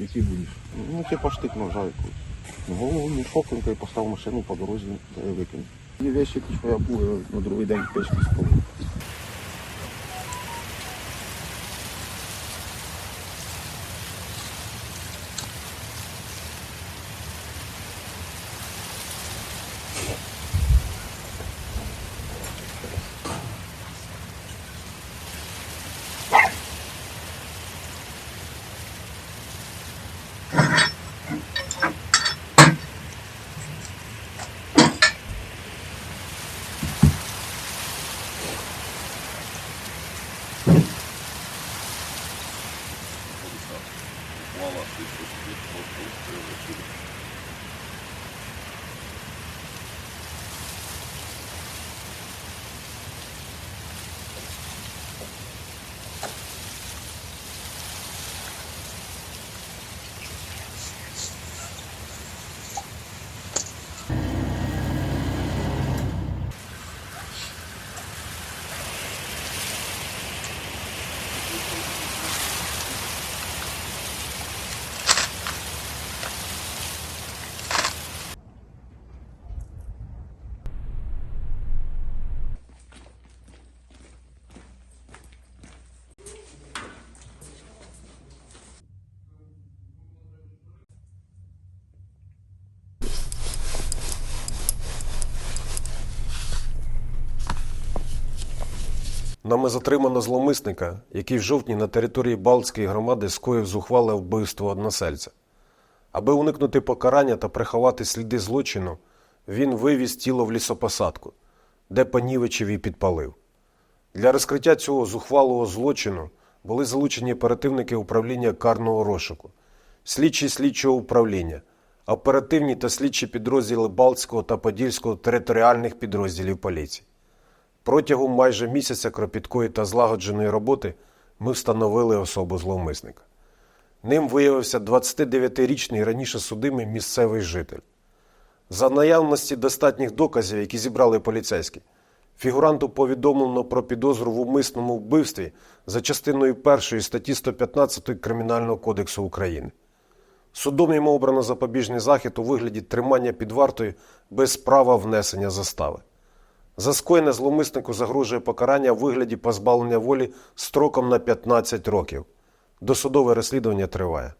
який будеш? Ну, типа штик ножа якусь. Ну, Голову мішок він поставив машину по дорозі викинув. Вещі, які що я був, на другий день в печці спалив. Нами затримано зловмисника, який в жовтні на території Балтської громади скоїв зухвале вбивство односельця. Аби уникнути покарання та приховати сліди злочину, він вивіз тіло в лісопосадку, де понівечив і підпалив. Для розкриття цього зухвалого злочину були залучені оперативники управління карного розшуку, слідчі слідчого управління, оперативні та слідчі підрозділи Балтського та Подільського територіальних підрозділів поліції. Протягом майже місяця кропіткої та злагодженої роботи ми встановили особу зловмисника. Ним виявився 29-річний раніше судимий місцевий житель. За наявності достатніх доказів, які зібрали поліцейські, фігуранту повідомлено про підозру в умисному вбивстві за частиною 1 статті 115 Кримінального кодексу України. Судом йому обрано запобіжний захід у вигляді тримання під вартою без права внесення застави. За скоєне зловмиснику загрожує покарання в вигляді позбавлення волі строком на 15 років. Досудове розслідування триває.